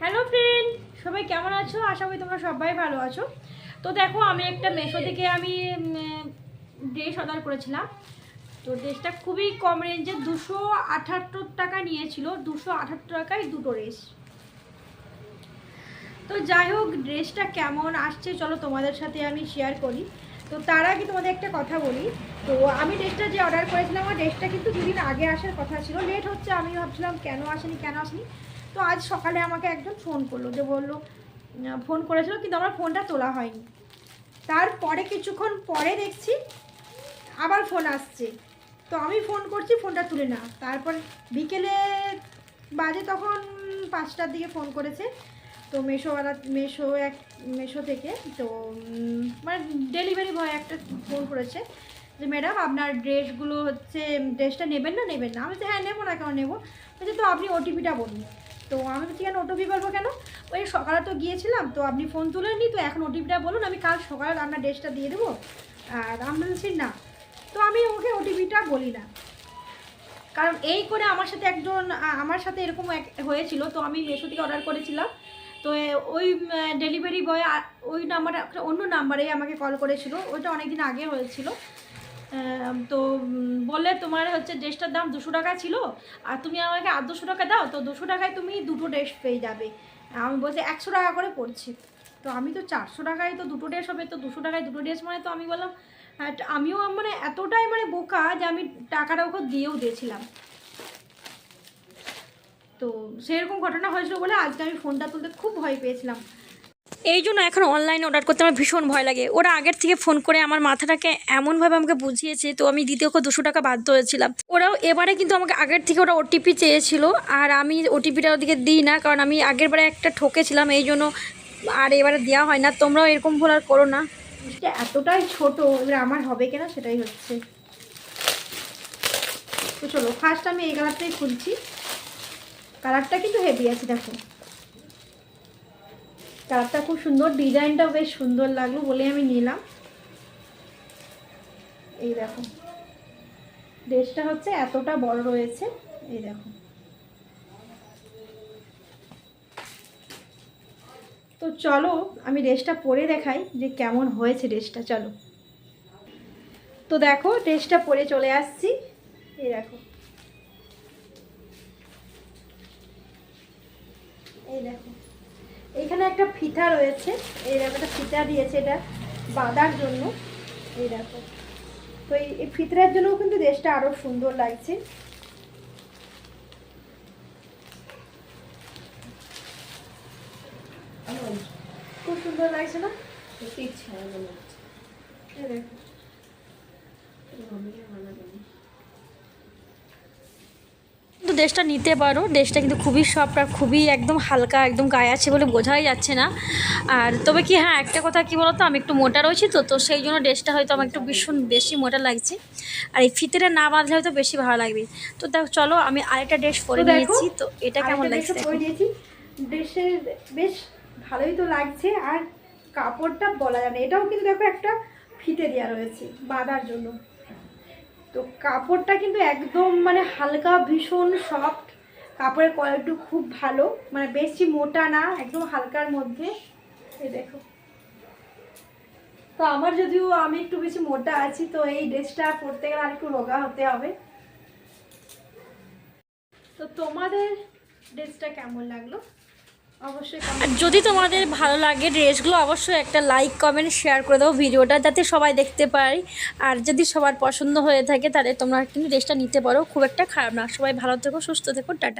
Hello friend সবাই কেমন আছো? আশা করি তোমরা সবাই ভালো আছো। তো দেখো, আমি একটা মেশো থেকে আমি ড্রেস অর্ডার করেছিলাম। তো ড্রেসটা খুবই কম রেঞ্জে দুশো আঠাত্তর টাকা নিয়েছিল। দুশো আঠাত্তর টাকায় দুটো ড্রেস তো যাই হোক ড্রেসটা কেমন আসছে চলো তোমাদের সাথে আমি শেয়ার করি। তো তার আগে তোমাদের একটা কথা বলি। তো আমি ড্রেসটা যে অর্ডার করেছিলাম আমার ড্রেসটা কিন্তু দুদিন আগে আসার কথা ছিল। লেট হচ্ছে, আমি ভাবছিলাম কেন আসেনি কেন আসেনি। তো আজ সকালে আমাকে একজন ফোন করল, যে বলল ফোন করেছিল, কিন্তু আমার ফোনটা তোলা হয়নি। তারপরে কিছুক্ষণ পরে দেখছি, আবার ফোন আসছে। তো আমি ফোন করছি ফোনটা তুলে না তারপর বিকেলে বাজে তখন পাঁচটার দিকে ফোন করেছে। তো মেশোওয়ালা মেশো এক মেশো থেকে, তো মানে ডেলিভারি বয় একটা ফোন করেছে, যে ম্যাডাম আপনার ড্রেসগুলো হচ্ছে ড্রেসটা নেবেন না? নেবেন না? আমি হ্যাঁ নেব না কেন, নেব। বলছে, তো আপনি ওটিপিটা বলুন। তো আমি কেন ওটিপি বলব কেন? ওই সকালে তো গিয়েছিলাম, তো আপনি ফোন তুলেননি তো এখন ওটিপিটা বলুন, আমি কাল সকালে আপনার ড্রেসটা দিয়ে দেবো। আর আমি না। তো আমি ওকে ওটিপিটা বলি না। কারণ এই করে আমার সাথে একজন, আমার সাথে এরকম এক- হয়েছিল, তো আমি মেশো থেকে অর্ডার করেছিলাম। তো ওই ডেলিভারি বয় ওই নাম্বারে অন্য নাম্বারে আমাকে কল করেছিল, ওইটা অনেক দিন আগে হয়েছিল। তো বললে তোমার হচ্ছে ড্রেসটার দাম দুশো টাকা ছিল, আর তুমি আমাকে আর দুশো টাকা দাও, তো দুশো টাকায় তুমি দুটো ড্রেস পেয়ে যাবে। আমি বলছি একশো টাকা করে পড়ছে। তো আমি তো চারশো টাকায় তো দুটো ড্রেস হবে, তো দুশো টাকায় দুটো ড্রেস মানে তো আমি বললাম আমিও মানে এতটাই মানে বোকা যে আমি টাকাটা ওকে দিয়েও দিয়েছিলাম। তো সেরকম ঘটনা হয়েছিল বলে আজকে আমি ফোনটা তুলতে খুব ভয় পেয়েছিলাম। এই জন্য এখন অনলাইনে অর্ডার করতে আমার ভীষণ ভয় লাগে। ওরা আগের থেকে ফোন করে আমার মাথাটাকে এমনভাবে আমাকে বুঝিয়েছে, তো আমি দ্বিতীয় দুশো টাকা বাধ্য হয়েছিলাম। ওরাও এবারে কিন্তু আমাকে আগের থেকে ওরা ওটিপি চেয়েছিল, আর আমি ওটিপিটা ওদিকে দিই না, কারণ আমি আগের বারে একটা ঠকেছিলাম এই জন্য আর এবারে দেওয়া হয় না। তোমরাও এরকম ভুল আর করো না। এতটাই ছোট, এবার আমার হবে কিনা সেটাই হচ্ছে। তো চলো ফার্স্ট আমি এই কালারটাই খুলছি। কালারটা কিন্তু হেভি আছে, দেখো। কালারটা খুব সুন্দর, ডিজাইনটাও বেশ সুন্দর লাগল বলে আমি নিলাম। এই দেখো, ড্রেসটা হচ্ছে এতটা বড় রয়েছে, এই দেখো। তো চলো, আমি ড্রেসটা পরে দেখাই যে কেমন হয়েছে ড্রেসটা, চলো। তো দেখো, ড্রেসটা পরে চলে আসছি, এই দেখো। এই দেখো। এইখানে একটা ফিতা রয়েছে। এই দেখো একটা ফিতা দিয়েছে এটা বাঁধার জন্য। এই দেখো। তো এই ফিতরার জন্যও কিন্তু দেশটা আরও সুন্দর লাগছে। খুব সুন্দর লাগছে না? এই দেখো কিন্তু ড্রেসটা নিতে পারো ড্রেসটা কিন্তু খুবই সফট আর খুবই একদম হালকা একদম গায়ে আছে বলে বোঝাই যাচ্ছে না। আর তবে কি হ্যাঁ একটা কথা কি বলতো আমি একটু মোটা রয়েছি তো তো সেই জন্য ড্রেসটা হয়তো আমার একটু ভীষণ বেশি মোটা লাগছে। আর এই ফিতেটা না বাঁধলে হয়তো বেশি ভালো লাগবে। তো দেখো চলো আমি আরেকটা ড্রেস পরে নিয়েছি তো এটা কেমন লাগছে ড্রেসের বেশ ভালোই তো লাগছে আর কাপড়টা বলা যাবে না। এটাও কিন্তু দেখো একটা ফিতে দেওয়া রয়েছে বাঁধার জন্য। তো কাপড়টা কিন্তু একদম মানে হালকা, ভীষণ সফট কাপড়ের কোয়ালিটি খুব ভালো। মানে বেশি মোটা না, একদম হালকার মধ্যে। এই দেখো। তো আমার যদিও আমি একটু বেশি মোটা আছি, তো এই ড্রেসটা পরতে গেলে আর একটু রোগা হতে হবে। তো তোমাদের ড্রেসটা কেমন লাগল? আর যদি তোমাদের ভালো লাগে ড্রেসগুলো, অবশ্যই একটা লাইক কমেন্ট শেয়ার করে দাও ভিডিওটা, যাতে সবাই দেখতে পাই। আর যদি সবার পছন্দ হয়ে থাকে, তাহলে তোমরা কিন্তু ড্রেসটা নিতে পারো। খুব একটা খারাপ না। সবাই ভালো থেকো, সুস্থ থেকো। টাটা।